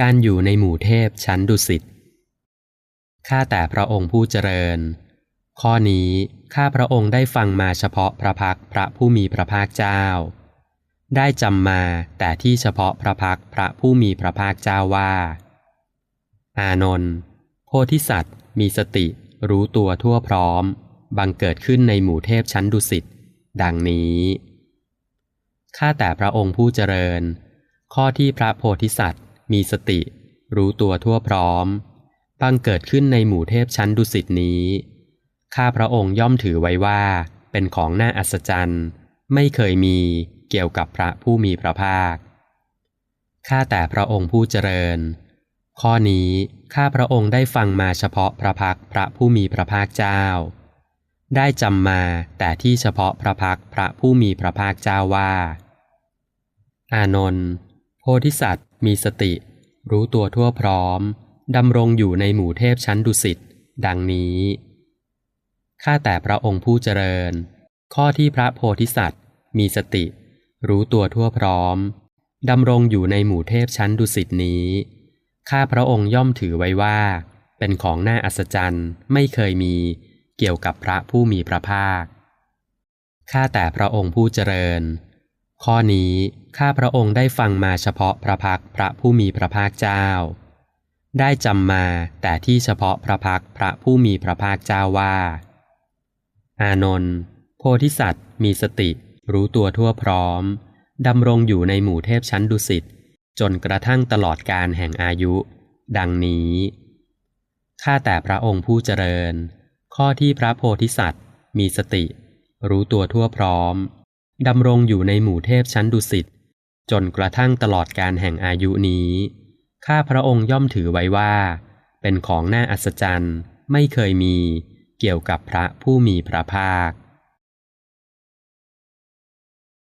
การอยู่ในหมู่เทพชั้นดุสิต ข้าแต่พระองค์ผู้เจริญ ข้อนี้ข้าพระองค์ได้ฟังมาเฉพาะพระพักพระผู้มีพระภาคเจ้า ได้จำมาแต่ที่เฉพาะพระพักพระผู้มีพระภาคเจ้าว่า อานนท์โพธิสัตว์ มีสติ รู้ตัวทั่วพร้อม บังเกิดขึ้นในหมู่เทพชั้นดุสิต ดังนี้ข้าแต่พระองค์ผู้เจริญ ข้อที่พระโพธิสัตว์ มีสติ รู้ตัวทั่วพร้อมบังเกิดขึ้นในหมู่เทพชั้นดุสิตนี้ ข้าพระองค์ย่อมถือไว้ว่า เป็นของน่าอัศจรรย์ ไม่เคยมีเกี่ยวกับพระผู้มีพระภาค ข้าแต่พระองค์ผู้เจริญ ข้อนี้ข้าพระองค์ได้ฟังมาเฉพาะพระพักพระผู้มีพระภาคเจ้า ได้จำมาแต่ที่เฉพาะพระพักพระผู้มีพระภาคเจ้าว่า อานนท์โพธิสัตว์ มีสติ รู้ตัวทั่วพร้อมดำรงอยู่ในหมู่เทพชั้นดุสิตดังนี้ข้าแต่พระองค์ผู้เจริญ ข้อที่พระโพธิสัตว์ มีสติ รู้ตัวทั่วพร้อมดำรงอยู่ในหมู่เทพชั้นดุสิตนี้ข้าพระองค์ย่อมถือไว้ว่า เป็นของน่าอัศจรรย์ไม่เคยมีเกี่ยวกับพระผู้มีพระภาคข้าแต่พระองค์ผู้เจริญ ข้อนี้ข้าพระองค์ได้ฟังมาเฉพาะพระพักพระผู้มีพระภาคเจ้า ได้จำมาแต่ที่เฉพาะพระพักพระผู้มีพระภาคเจ้าว่า อานนท์โพธิสัตว์มีสติ รู้ตัวทั่วพร้อมดำรงอยู่ในหมู่เทพชั้นดุสิตจนกระทั่งตลอดการแห่งอายุ ดังนี้ ข้าแต่พระองค์ผู้เจริญ ข้อที่พระโพธิสัตว์ มีสติ รู้ตัวทั่วพร้อม ดำรงอยู่ในหมู่เทพชั้นดุสิตจนกระทั่งตลอดการแห่งอายุนี้ ข้าพระองค์ย่อมถือไว้ว่า เป็นของน่าอัศจรรย์ ไม่เคยมี เกี่ยวกับพระผู้มีพระภาค